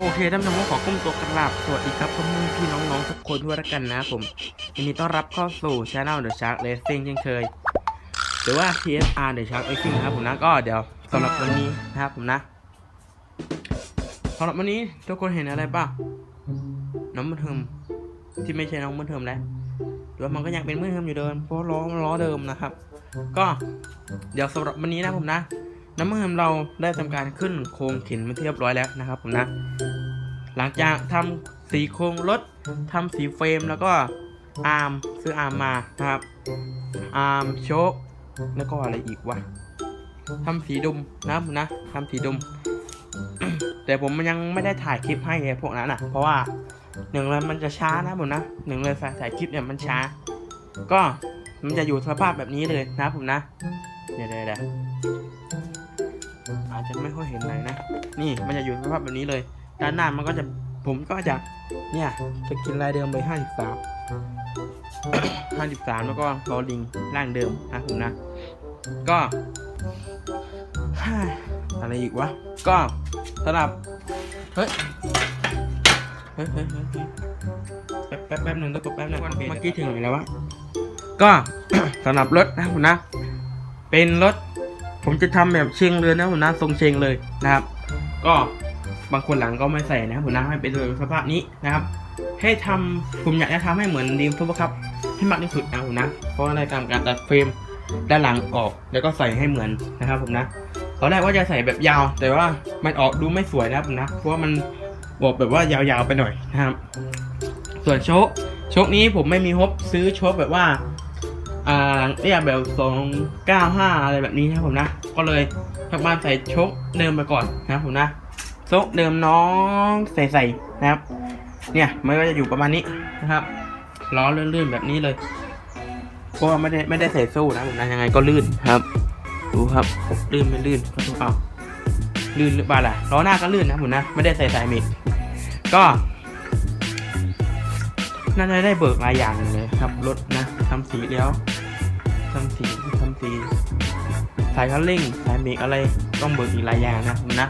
โอเคท่านผู้ชมขอก้มตัวกราบสวัสดีครับพ่อแม่พี่น้องๆทุกคนด้วยลกันนะผมยินดีต้อนรับเข้าสู่ช anel The Shark Racing เช่นเคย หรือว่า TSR The Shark Racing นะครับผมนะก็เดี๋ยวสำหรับวันนี้นะครับผมนะสำหรับวันนี้ทุกคนเห็นอะไรป่ะน้องมือเทิมที่ไม่ใช่น้องมือเทิมแล้วหรือว่ามันก็ยังเป็นมือเทิมอยู่เดิมเพราะล้อล้อเดิมนะครับ ก็เดี๋ยวสำหรับวันนี้นะผมนะ น้ำมันเราได้ทำการขึ้นโครงเข็นมาเรียบร้อยแล้วนะครับผมนะ หลังจากทำสีโครงรถทำสีเฟรมแล้วก็อาร์มซื้ออาร์มมานะครับ อาร์มโชคแล้วก็อะไรอีกวะทำสีดุมนะผมนะทำสีดุม แต่ผมมันยังไม่ได้ถ่ายคลิปให้พวกนั้นอะ เพราะว่าหนึ่งเลยมันจะช้านะผมนะหนึ่งเลยถ่ายคลิปเนี่ยมันช้า ก็มันจะอยู่สภาพแบบนี้เลยนะผมนะ เดี๋ยวเดี๋ยวอาจจะไม่ค่อยเห็นอะไหนะ นี่มันจะอยู่สภาพแบบนี้เลย ด้านหน้ามันก็จะผมก็จะเนี่ยจะกินลายเดิมเลยห้าสิบสามห้าสิบสามแล้วก็รอลิงร่างเดิมนะผมนะ ก็อะไรอีกวะ ก็สำหรับ เฮ้ย เฮ้ยเฮ้ยแป๊บแป๊บแป๊บหนึ่งต้องกดแป๊บหนึ่งเมื่อกี้ถึงไหนแล้ววะ ก็สำหรับรถนะผมนะ เป็นรถผมจะทำแบบเชียงเลยนะผมนะทรงเชียงเลยนะครับ ก็บางคนหลังก็ไม่ใส่นะผมนะให้เป็นสภาพนี้นะครับ ให้ทำผมอยากจะทำให้เหมือนดีมทุบครับให้มากที่สุดนะผมนะเพราะในการการตัดเฟรมด้านหลังออกแล้วก็ใส่ให้เหมือนนะครับผมนะตอนแรกว่าจะใส่แบบยาว แต่ว่ามันออกดูไม่สวยนะครับผมนะเพราะว่ามันบอกแบบว่ายาวๆไปหน่อยนะครับ ส่วนโชคโชคนี้ผมไม่มีฮบซื้อโชคแบบว่า อ่าเรียกแบบสองเก้าห้าอะไรแบบนี้นะผมนะ ก็เลยทำการใส่ชคเดิมไปก่อนนะผมนะชคเดิมน้องใส่ใส่นะครับ เนี่ยมันก็จะอยู่ประมาณนี้นะครับล้อลื่นๆแบบนี้เลยเพราะไม่ได้ไม่ได้ใส่โซ่นะผมนะยังไงก็ลื่นครับ ดูครับลื่นไม่ลื่นก็ดูเอาลื่นหรือเปล่าล่ะล้อหน้าก็ลื่นนะผมนะไม่ได้ใส่สายเมกก็น่าจะได้เบิกหลายอย่างเลยครับรถนะทำสีแล้ว ทำสีทำสีสายคันเร่งสายเบรกอะไรต้องเบิกอีกหลายอย่างนะนะ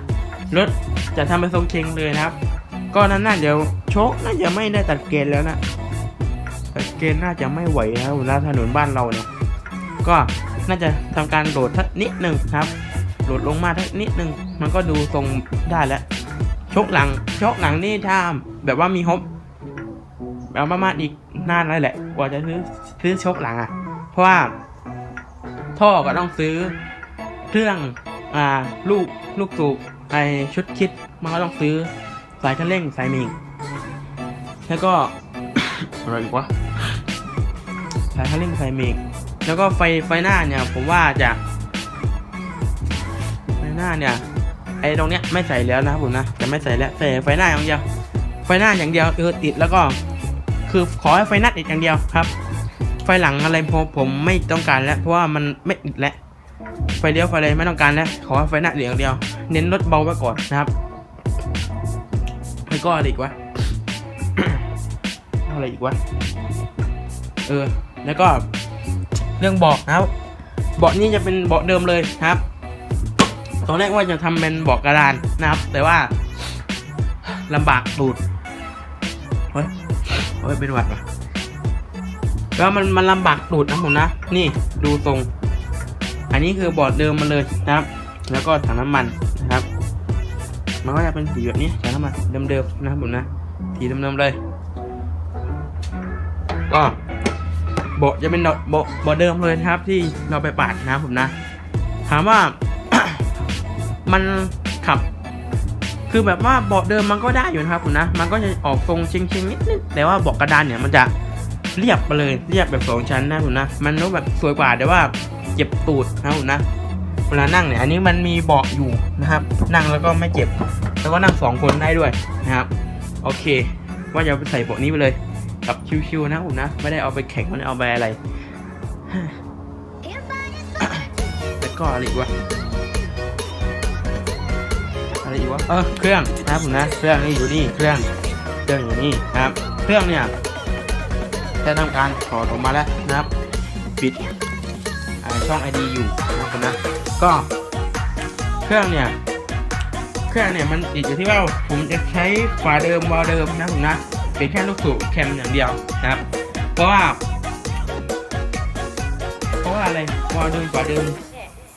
รถจะทำเป็นทรงเชงเลยนะครับ ก็นั้นน่าจะโชคน่าจะไม่ได้ตัดเกณฑ์แล้วนะตัดเกณฑ์น่าจะไม่ไหวแล้วนะถนนบ้านเราเนี่ยก็น่าจะทำการโหลดทักนิดหนึ่งครับโหลดลงมาทักนิดหนึ่งมันก็ดูทรงได้แล้วโชคหลังโชคหลังนี่ถ้าแบบว่ามีฮบเอาประมาณอีกนานแล้วแหละกว่าจะซื้อซื้อชกหลังอะ เพราะว่า ท่อก็ต้องซื้อเครื่องอ่าลูกลูกสูบไอชุดคิดมันก็ต้องซื้อสายคันเร่งสายมิงแล้วก็อะไรอีกวะสายคันเร่งสายมิงแล้วก็ไฟไฟหน้าเนี่ย ผมว่าจะไฟหน้าเนี่ยไอตรงเนี้ยไม่ใส่แล้วนะครับผมนะจะไม่ใส่แล้วใส่ไฟหน้าอย่างเดียว ไฟหน้าอย่างเดียวเออติดแล้วก็ คือขอให้ไฟหน้าติดอย่างเดียวครับ ไฟหลังอะไรพอผมไม่ต้องการแล้ว เพราะว่ามันไม่ติดแล้วไฟเลี้ยวไฟอะไรไม่ต้องการแล้วขอไฟหน้าติดองเดียว เน้นรถเบาไว้ก่อนนะครับแล้วก็อะไรอีกวะอะไรอีกวะเออ แล้วก็เรื่องเบาะนะครับเบาะนี่จะเป็นเบาะเดิมเลยนะครับ ตอนแรกว่าจะทำเป็นเบาะกระดานนะครับ แต่ว่าลำบากตูดเฮ้ยเฮ้ยเป็นหวัดว่ะ แล้วมันมันลำบากตูดนะผมนะ นี่ดูตรง อันนี้คือบอร์ดเดิมมาเลยนะครับ แล้วก็ถังน้ำมันนะครับ มันก็จะเป็นสีแบบนี้ถังน้ำมันเดิมๆนะครับผมนะ สีเดิมๆเลย ก็เบาะจะเป็นบาะเบาะเบาะเดิมเลยนะครับ ที่เราไปปาดนะครับผมนะ ถามว่ามันขับ คือแบบว่าเบาะเดิมมันก็ได้อยู่นะครับผมนะ มันก็จะออกทรงเชิงๆนิดนึงแต่ว่าเบาะกระดานเนี่ยมันจะ เรียบไปเลยเรียบแบบสองชั้นนะผมนะมันต้แบบสวยกว่าแต่ว่าเจ็บตูดนะผมนะเวลานั่งเนี่ยอันนี้มันมีเบาะอยู่นะครับ นั่งแล้วก็ไม่เจ็บ แล้วก็นั่งสองคนได้ด้วยนะครับโอเค ว่าจะไปใส่เบาะนี้ไปเลยกับชิวๆนะผมนะไม่ได้เอาไปแข่งไม่ได้เอาไปอะไรแล้วก็อะไรอีกวะอะไรอีกวะเออเครื่องนะครับผมนะ เครื่องนี่อยู่นี่เครื่องเครื่องอยู่นี่นะครับ เครื่องเนี่ย จะทำการถอดออกมาแล้วนะครับปิดช่อง ID อยู่นะครับนะก็เครื่องเนี่ยเครื่องเนี่ยมันติดอยู่ที่ว่าผมจะใช้ฝาเดิมวาล์เดิมนะผมนะเป็นแค่ลูกสูบแคมอย่างเดียวนะครับ เพราะว่า เพราะว่าอะไรวาล์เดิมฝาเดิม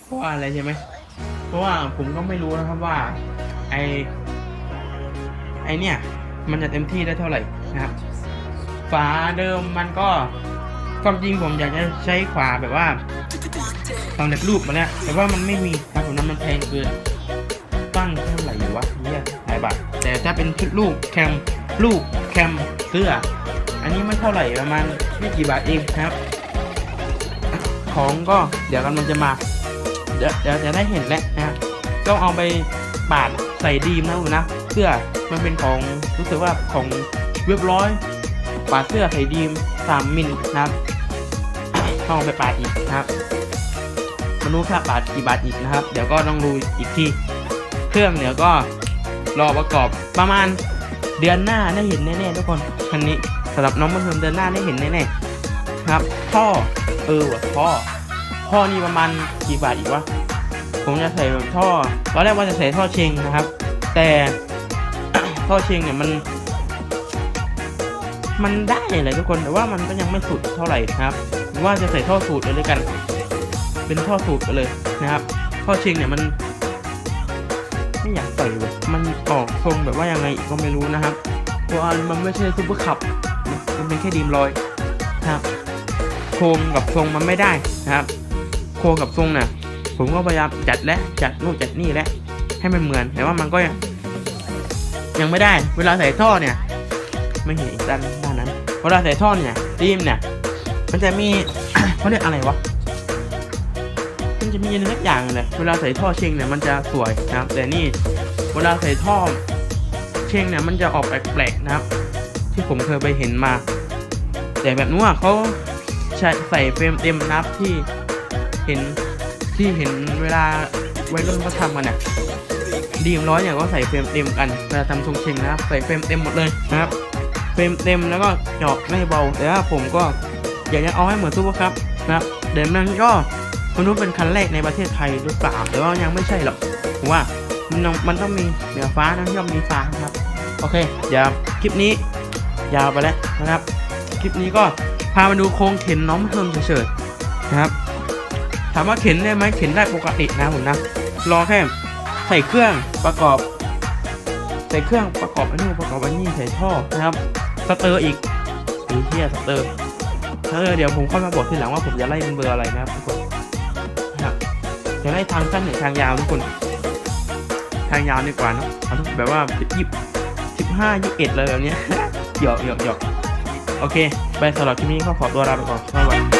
เพราะว่าอะไรใช่ไหมเพราะว่าผมก็ไม่รู้นะครับว่าไอไอเนี่ยมันจะเต็มที่ได้เท่าไหร่นะครับ ฝาเดิมมันก็ความจริงผมอยากจะใช้ฝาแบบว่าตอนเด็กรูปมาแล้วแต่ว่ามันไม่มีครับผมนั้นมันแพงเกินตั้งเท่าไหร่วะเนี่ยหลายบาทแต่ถ้าเป็นชุดลูกแคมลูกแคมเสื้ออันนี้ไม่เท่าไหร่ประมาณไม่กี่บาทเองนะครับ ของก็เดี๋ยวกำลังจะมา เดี๋ยวเดี๋ยวจะได้เห็นแล้วนะต้องเอาไปปาดใส่ดีมนะคุณนะเสื้อมันเป็นของรู้สึกว่าของเรียบร้อย ปาเสื้อใส่ดีม3มิลนะครับต้องเอาไปปาดอีกนะครับมารู้ค่าปาดกี่บาทอีกนะครับ เดี๋ยวก็ต้องดูอีกทีเครื่องเดี๋ยวก็รอประกอบประมาณเดือนหน้าได้เห็นแน่ๆทุกคนคันนี้สำหรับน้องมันเดือนหน้าได้เห็นแน่ๆนะครับท่อเออว่ะท่อท่อนี่ประมาณกี่บาทอีกวะผมจะใส่แบบท่อตอนแรกว่าจะใส่ท่อเชงนะครับ แต่ท่อเชงเนี่ยมัน มันได้เลยทุกคนแต่ว่ามันก็ยังไม่สุดเท่าไหร่ครับว่าจะใส่ท่อสูตรเลยด้วยกัน เป็นท่อสูตรไปเลยนะครับท่อเชงเนี่ยมันไม่อยากใส่เลยมันออกทรงแบบว่ายังไงก็ไม่รู้นะครับเพราะมันไม่ใช่ซุปเปอร์คับ มันเป็นแค่ดีมลอยนะครับโครงกับทรงมันไม่ได้นะครับ โครงกับทรงเนี่ยผมก็พยายามจัดและจัดนู่นจัดนี่และให้มันเหมือนแต่ว่ามันก็ยังไม่ได้ เวลาใส่ท่อเนี่ย ไม่เห็นอีกด้านด้านนั้นเวลาใส่ท่อเนี่ยดีมเนี่ยมันจะมีเขาเรียกอะไรวะมันจะมีอะไรสักอย่างเลยเวลาใส่ท่อเชงเนี่ยมันจะสวยนะครับ แต่นี่เวลาใส่ท่อเชงเนี่ยมันจะออกแปลกๆนะครับ ที่ผมเคยไปเห็นมา แต่แบบนู้นอะเขาใส่เฟรมเต็มนับที่เห็นที่เห็นเวลาวัยรุ่นเขาทำกันเนี่ยดีมร้อยเนี่ยก็ใส่เฟรมเต็มกันเวลาทำทรงเชงนะครับใส่เฟรมเต็มหมดเลยนะครับ เฟรมเต็มแล้วก็เจาะไม่เบา แต่ว่าผมก็อยากจะเอาให้เหมือนซูเปอร์ครับนะเดี๋ยวมันก็ไม่รู้เป็นคันแรกในประเทศไทยหรือเปล่าแต่ว่ายังไม่ใช่หรอกผมว่ามันต้องมันต้องมีเหนือฟ้านะย่อมมีฟ้าครับ โอเค เดี๋ยวคลิปนี้ยาวไปแล้วนะครับ คลิปนี้ก็พามาดูโครงเข็นน้องเพิ่มเฉยๆนะครับ ถามว่าเข็นได้ไหมเข็นได้ปกตินะผมนะ รอแค่ใส่เครื่องประกอบ ใส่เครื่องประกอบอันนี้ประกอบอันนี้ใส่ท่อนะครับ สเตอร์อีกอีเทียสเตอร์สเตอร์เดี๋ยวผมค่อยมาบอกทีหลังว่าผมจะไล่เป็นเบอร์อะไรนะครับทุกคนนะจะไล่ทางสั้นหรือทางยาวทุกคน ทางยาวดีกว่านะเอาแบบว่ายิบสิบห้ายี่สิบเอ็ดเลยแบบเนี้ยหยอกหยอกหยอกโอเค ไปสำหรับคลิปนี้ก็ขอตัวลาไปก่อนสวัสดี